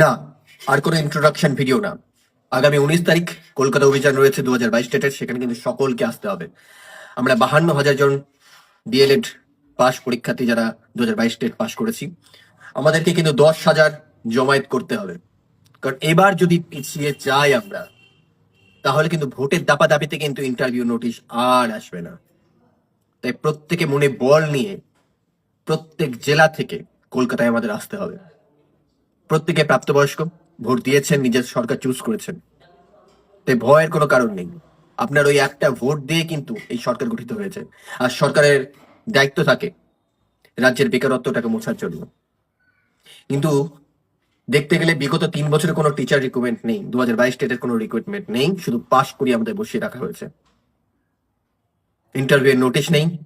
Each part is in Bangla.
না, আর কোনো ইন্ট্রোডাকশন ভিডিও না। আগামী উনিশ তারিখ কলকাতা অভিযান রয়েছে দু হাজার বাইশ ডেটের, সেখানে কিন্তু সকলকে আসতে হবে। আমরা বাহান্ন হাজার জন ডিএলএড পাস পরীক্ষার্থী যারা দু হাজার বাইশ ডেট পাস করেছি, আমাদেরকে কিন্তু দশ হাজার জমায়েত করতে হবে। কারণ এবার যদি পিছিয়ে যাই আমরা, তাহলে কিন্তু ভোটের দাপাদাপিতে কিন্তু ইন্টারভিউ নোটিশ আর আসবে না। তাই প্রত্যেকে মনে বল নিয়ে প্রত্যেক জেলা থেকে কলকাতায় আমাদের আসতে হবে। প্রত্যেকে প্রাপ্তবয়স্ক, ভোট দিয়েছেন, নিজের সরকার চুজ করেছেন। তাই ভয়ের কোনো কারণ নেই। আপনার ওই একটা ভোট দিয়ে কিন্তু এই সরকার গঠিত হয়েছে। আর সরকারের দায়িত্ব থাকে রাজ্যের বেকারত্বটাকে মোছার জন্য। কিন্তু দেখতে গেলে বিগত তিন বছরে কোনো টিচার রিক্রুটমেন্ট নেই। দু হাজার বাইশ ডেটের কোনো রিক্রুটমেন্ট নেই। শুধু পাস করিয়ে আমাদের বসিয়ে রাখা হয়েছে। ইন্টারভিউ নোটিশ নেই।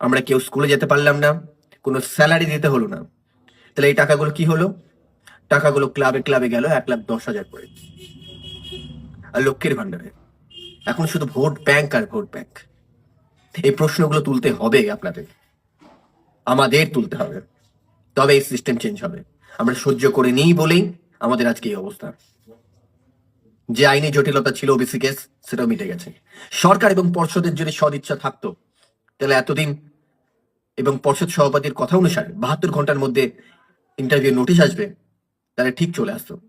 আমরা কেউ স্কুলে যেতে পারলাম না। কোনো স্যালারি দিতে হলো না। তাহলে এই টাকাগুলো কি হলো? টাকাগুলো ক্লাবে ক্লাবে গেল, এক লাখ দশ হাজার করে। আর লক্ষ্মীর ভান্ডারে এখন শুধু ভোট ব্যাংক আর ভোট ব্যাংক। এই প্রশ্নগুলো তুলতে হবে আপনাদের। আমাদের তুলতে হবে। তবে এই সিস্টেম চেঞ্জ হবে। আমরা সহ্য করে নিই বলেই আমাদের আজকে এই অবস্থা। যে আইনি জটিলতা ছিল ওবিসি কেস সেটাও মিটে গেছে। সরকার এবং পর্ষদের যদি সদিচ্ছা থাকতো, তাহলে এতদিন এবং পর্ষদ সভাপতির কথা অনুসারে বাহাত্তর ঘণ্টার মধ্যে ইন্টারভিউ নোটিশ আসবে। তাহলে ঠিক চলে আসতো।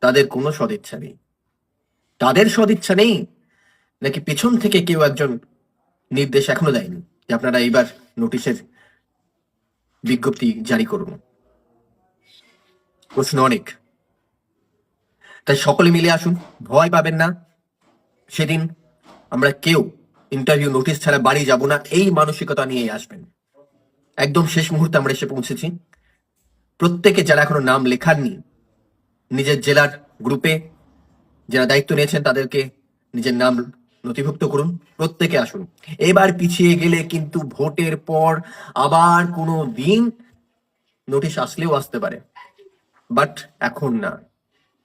তাদের কোনো সদিচ্ছা নেই। তাদের সদিচ্ছা নেই নাকি পেছন থেকে কেউ একজন নির্দেশ এখনও দেয়নি যে আপনারা এইবার নোটিশের বিজ্ঞপ্তি জারি করুন? প্রশ্ন অনেক। তাই সকলে মিলে আসুন, ভয় পাবেন না। সেদিন আমরা কেউ ইন্টারভিউ নোটিশ ছাড়া বাড়ি যাব না, এই মানসিকতা নিয়ে আসবেন। একদম শেষ মুহূর্তে আমরা এসে পৌঁছেছি। প্রত্যেকে যারা এখনও নাম লেখাননি, নিজের জেলার গ্রুপে যারা দায়িত্ব নিয়েছেন তাদেরকে নিজের নাম নথিভুক্ত করুন, প্রত্যেকে আসুন। এবার পিছিয়ে গেলে কিন্তু ভোটের পর আবার কোনো দিন নোটিশ আসলেও আসতে পারে, বাট এখন না।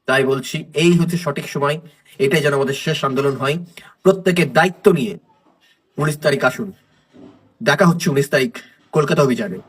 তাই বলছি, এই হচ্ছে সঠিক সময়, এটাই যেন আমাদের শেষ আন্দোলন হয়। প্রত্যেকের দায়িত্ব নিয়ে উনিশ তারিখ আসুন। দেখা হচ্ছে উনিশ তারিখ কলকাতা অভিযানে।